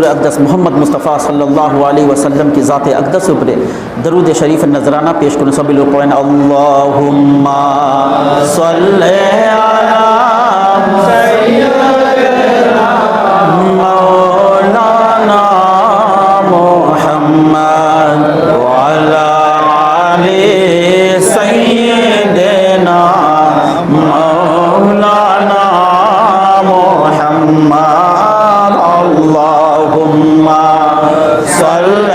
अकदस मोहम्मद मुस्तफ़ा सल्लल्लाहु अलैहि वसल्लम की ज़ात अकदस उपरे दरूद शरीफ नजराना पेश करें सभी लोग पढ़ें अल्लाहुम्मा सल्ले अला اللهم صل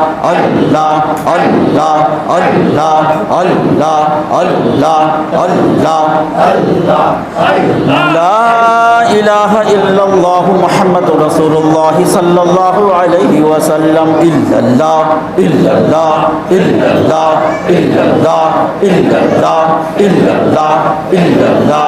الله الله الله الله الله الله الله لا إله إلا الله محمد رسول الله صلى الله عليه وسلم. إلا الله إلا الله إلا الله إلا الله إلا الله إلا الله إلا الله.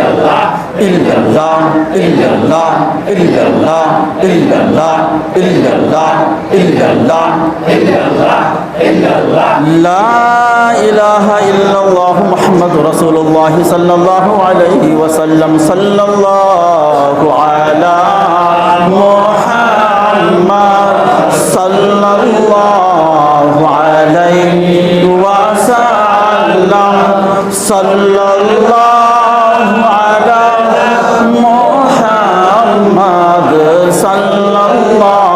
إلا الله إلا الله إلا الله إلا الله إلا الله إلا الله إلا الله إلا الله لا إله إلا الله محمد رسول الله صلى الله عليه وسلم صلى الله على محمد صلى الله عليه وسلم صلى الله সাল্লাল্লাহ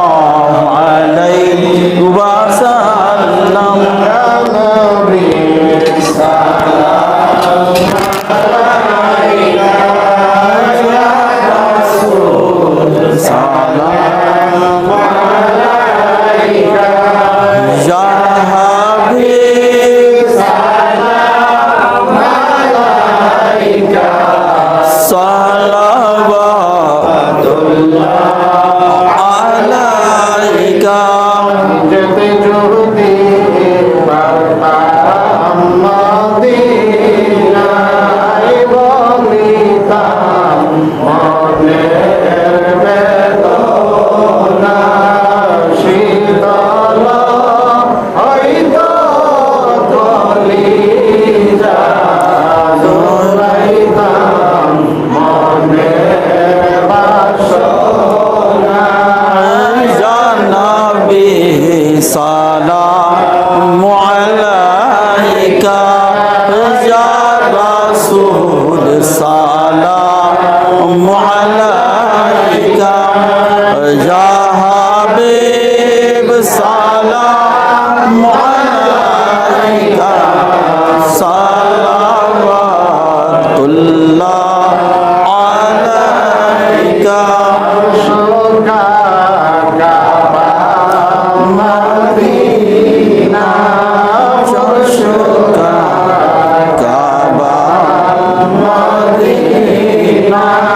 Amen.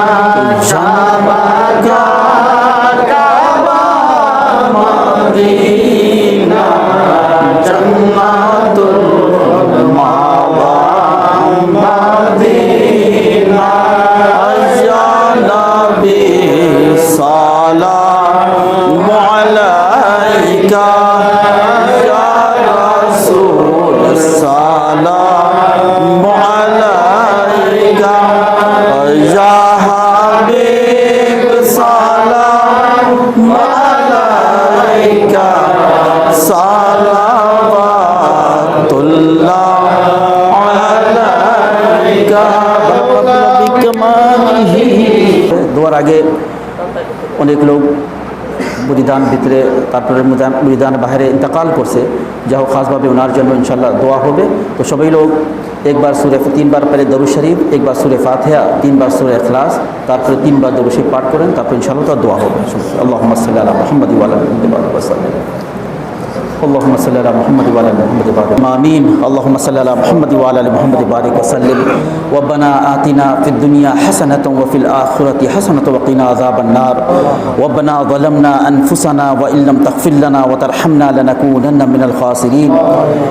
অনেক লোক বুড়িদান ভিতরে, তারপরে বলিদান বাইরে ইন্তকাল করছে। যা হোক, খাসভাবে ওনার জন্য ইনশাল্লাহ দোয়া হবে। তো সবাই লোক একবার সুরে তিনবার পেলে দরু শরীফ, একবার সুরে ফাতেহা, তিনবার সুরে এখলাস তারপরে তিনবার দরু শরীফ পাঠ করেন, তারপর ইনশাল্লাহ তার দোয়া হবে। আল্লাহ সাল্লাহ মোহাম্মদ ওয়ালাম اللهم صل على محمد وعلى آل محمد وبارك. آمين. اللهم صل على محمد وعلى آل محمد وبارك وسلم. ربنا آتنا في الدنيا حسنة وفي الآخرة حسنة وقنا عذاب النار. ربنا ظلمنا أنفسنا وإن لم تغفر لنا وترحمنا لنكونن من الخاسرين.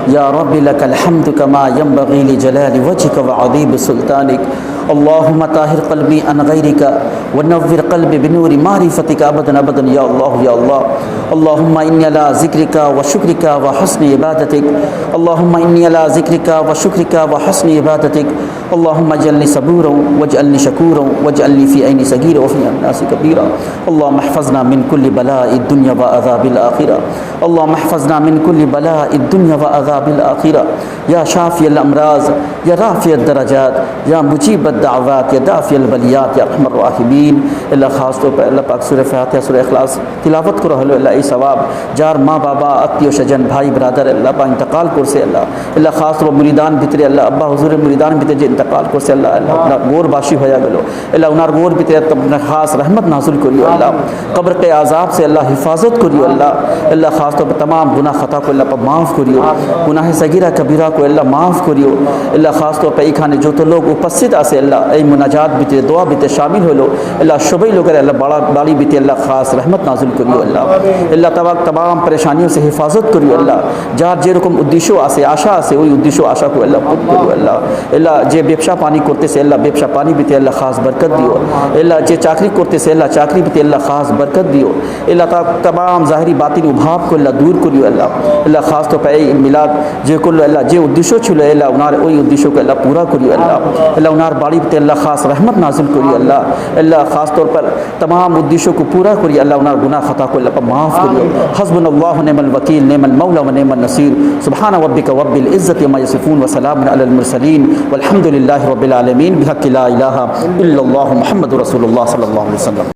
يا رب لك الحمد كما ينبغي لجلال وجهك وعظيم سلطانك. اللهم طاهر قلبي عن غيرك ونور قلبي بنور معرفتك ابدا ابدا يا الله يا الله. اللهم إني على ذكرك وشكرك وحسن عبادتك. اللهم إني على ذكرك وشكرك وحسن عبادتك. اللهم اجعلني صبورا واجعلني شكورا واجعلني في عيني صغيرا وفي الناس كبيرا. اللهم احفظنا من كل بلاء الدنيا وعذاب الآخرة. اللهم احفظنا من كل بلاء الدنيا وعذاب الآخرة. يا شافي الأمراض يا رافع الدرجات يا مجيب الدعوات يا دافي البلیات يا رحم الراحمین اللہ خاص طور پر اللہ پاک سورہ فاتحہ سورہ إخلاص. تلاوت کرو اللہ ای ثواب. جار ماں بابا اتی و شجن بھائی برادر اللہ پاک انتقال کر سے اللہ اللہ خاص طور مریدان بھیترے اللہ ابا حضور مریدان بھیترے ইন্তেকাল করছে, আল্লাহ আল্লাহ আপনার গোরবাসী হয়ে গেল। আল্লাহ ওনার গোর ভিতরে আপনার খাস রহমত নাজুল করিও, আল্লাহ। কবরকে আজাব সে আল্লাহ হিফাজত করিও, আল্লাহ। আল্লাহ খাস তো তমাম গুনা খতা কো আল্লাহ মাফ করিও। গুনাহ সগীরা কবিরা কো আল্লাহ মাফ করিও। আল্লাহ খাস তো এখানে যত লোক উপস্থিত আছে, আল্লাহ, এই মুনাজাত ভিতরে, দোয়া ভিতরে শামিল হলো আল্লাহ সবাই লোকের আল্লাহ বাড়া, বাড়ি ভিতরে আল্লাহ খাস রহমত নাজুল করিও, আল্লাহ। আল্লাহ তাবাক তমাম পরেশানিও সে হিফাজত করিও, আল্লাহ। যার যেরকম উদ্দেশ্য আছে, আশা আছে, ওই উদ্দেশ্য আশা কো আল্লাহ পুত করিও, আল্লাহ। আল্লাহ যে ব্যবসা পানি করতেছে, আল্লাহ ব্যবসা পানি বিতে আল্লাহ খাস বরকত দিও। আল্লাহ যে চাকরি করতেছে, আল্লাহ চাকরি বিতে আল্লাহ খাস বরকত দিও। আল্লাহ তাম জাহিরি বাতিল উভাব আল্লাহ দূর করিও আল্লাহ। আল্লাহ খাস তো পাই মিলাদ যে করল আল্লাহ, যে উদ্দেশ্য ছিল আল্লাহ, ওনার ওই উদ্দেশ্যকে আল্লাহ পুরা করিও আল্লাহ। আল্লাহ ওনার বাড়িতে আল্লাহ খাস রহমত নাজিল করিও আল্লাহ। আল্লাহ খাস তৌর পর তাম উদ্দেশ্যকে পুরা করি আল্লাহ, ওনার গুনা খতা কো মাফ করিও। হসবুল আল্লাহ নেমল وكيل نعم المولى ونعم النصير سبحان ربك رب العزة ما يصفون وسلام على المرسلين والحمد لله لله رب العالمين بحق لا إله إلا الله محمد رسول الله صلى الله عليه وسلم.